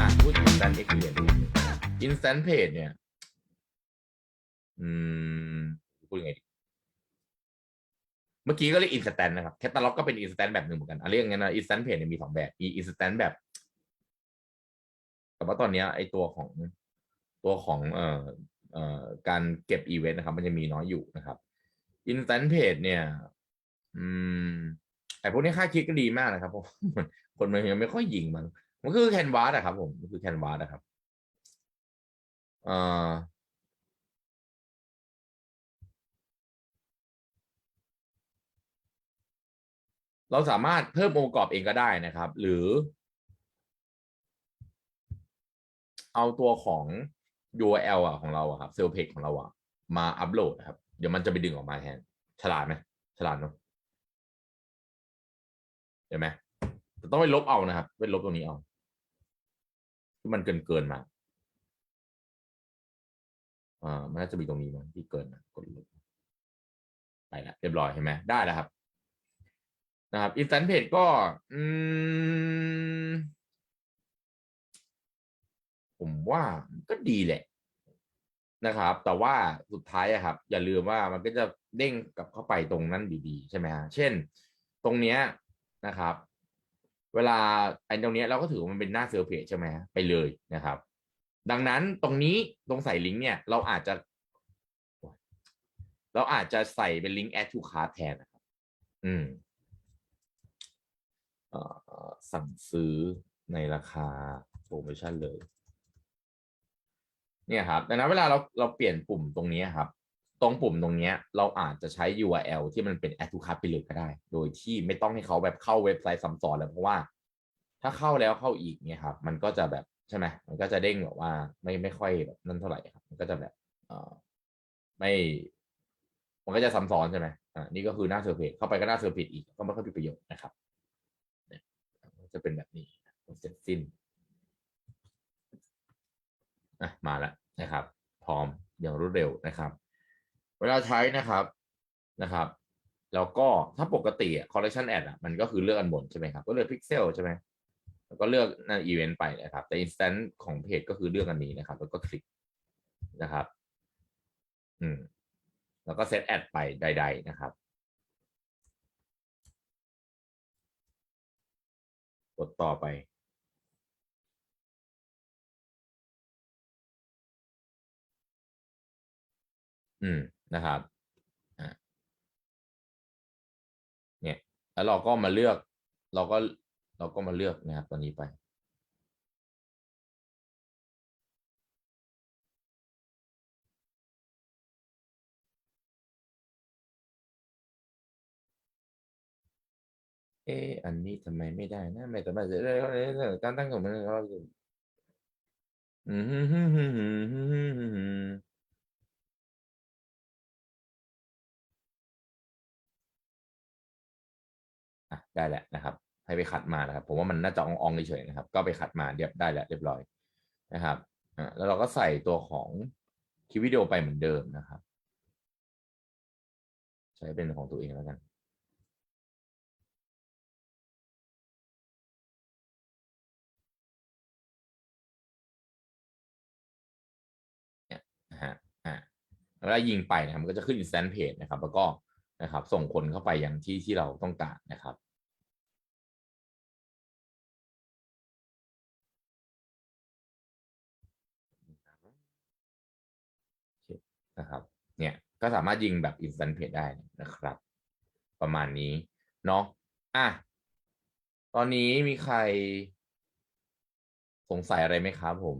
อะพูดถึง instant experience instant page เนี่ย อืมพูดยังไงดีเมื่อกี้ก็เรียก instant นะครับ แคตตาล็อกก็เป็น instant แบบหนึ่งเหมือนกันอะเรียกงั้นนะ instant page เนี่ยมีสองแบบมี instant แบบ แต่ว่าตอนเนี้ยไอตัวของตัวของเอ่อเอ่อการเก็บอีเวนต์นะครับ มันจะมีน้อยอยู่นะครับ instant page เนี่ย อืม ไอพวกนี้ค่าคลิกก็ดีมากนะครับเพราะคนมันยังไม่ค่อยยิงมัน มันคือแคนวาสอะครับ ผมมันคือแคนวาสอะครับเอ่อเราสามารถเพิ่มองค์ประกอบเองก็ได้นะครับ หรือ เอาตัวของ URL อะของเราอะครับเซลเพจของเราอะมาอัปโหลดครับ เดี๋ยวมันจะไปดึงออกมาแทน ฉลาดไหมฉลาดเนาะ เห็นไหมแต่ต้องไปลบเอานะครับไปลบตรงนี้เอาที่มันเกินเกินมาอ่ามันน่าจะมีตรงนี้มั้งที่เกินนะกดลบไปแล้วเรียบร้อยเห็นไหมได้แล้วครับนะครับ instant page ก็อืมผมว่าก็ดีแหละนะครับ แต่ว่าสุดท้ายอะครับ อย่าลืมว่ามันก็จะเด้งกลับเข้าไปตรงนั้นดีๆ ใช่ไหมฮะเช่น ตรงเนี้ย นะครับ เวลาไอ้ตรงนี้เราก็ถือว่ามันเป็นหน้าเซลล์เพจใช่ไหมไปเลยนะครับ ดังนั้นตรงนี้ตรงใส่ลิงก์เนี่ยเราอาจจะ เราอาจจะใส่เป็นลิงก์ add to cart แทนนะครับ อืมสั่งซื้อในราคาโปรโมชั่นเลย เนี่ยครับ ดังนั้นเวลาเราเราเปลี่ยนปุ่มตรงนี้ครับ ตรงปุ่มตรงเนี้ยเราอาจจะใช้ URL ที่มันเป็น add to cart ไปเลยก็ได้ โดยที่ไม่ต้องให้เขาแบบเข้าเว็บไซต์ซ้ำซ้อนเลยเพราะว่า ถ้าเข้าแล้วเข้าอีกเนี่ยครับ มันก็จะแบบใช่ไหมมันก็จะเด้งแบบว่าไม่ไม่ค่อยแบบนั่นเท่าไหร่ครับ มันก็จะแบบเอ่อไม่ มันก็จะซ้ำซ้อนใช่ไหมอ่านี่ก็คือหน้าเซอร์เพจเข้าไปก็หน้าเซอร์เพจอีกก็ไม่ค่อยมีประโยชน์นะครับเนี่ยจะเป็นแบบนี้เสร็จสิ้นอะมาแล้วนะครับ พร้อมอย่างรวดเร็วนะครับ เวลาใช้นะครับนะครับ แล้วก็ถ้าปกติอะ collection ad อะมันก็คือเลือกอันบนใช่ไหมครับ ก็เลือก pixel ใช่ไหมแล้วก็เลือกนั่น event ไปนะครับ แต่ instant ของเพจก็คือเลือกอันนี้นะครับ แล้วก็คลิกนะครับ อืม แล้วก็ set ad ไปใด ๆ นะครับ กดต่อไปอืม นะครับเนี่ยแล้วเราก็มาเลือก เราก็เราก็มาเลือกนะครับตัวนี้ไป เอออันนี้ทำไมไม่ได้นะ ไม่สามารถจะได้การตั้งของมันเราอืม ได้แล้วนะครับ ให้ไปขัดมานะครับ ผมว่ามันน่าจะอองๆเฉยๆนะครับ ก็ไปขัดมาเรียบได้แล้วเรียบร้อยนะครับอ่าแล้วเราก็ใส่ตัวของคลิปวิดีโอไปเหมือนเดิมนะครับ ใช้เป็นของตัวเองแล้วกันนะฮะอ่าเวลายิงไปนะครับมันก็จะขึ้น instant page นะครับ แล้วก็นะครับ ส่งคนเข้าไปอย่างที่ที่เราต้องการนะครับ นะครับ เนี่ยก็สามารถยิงแบบ instant page ได้นะครับ ประมาณนี้เนาะอะตอนนี้มีใคร สงสัยอะไรไหมครับผม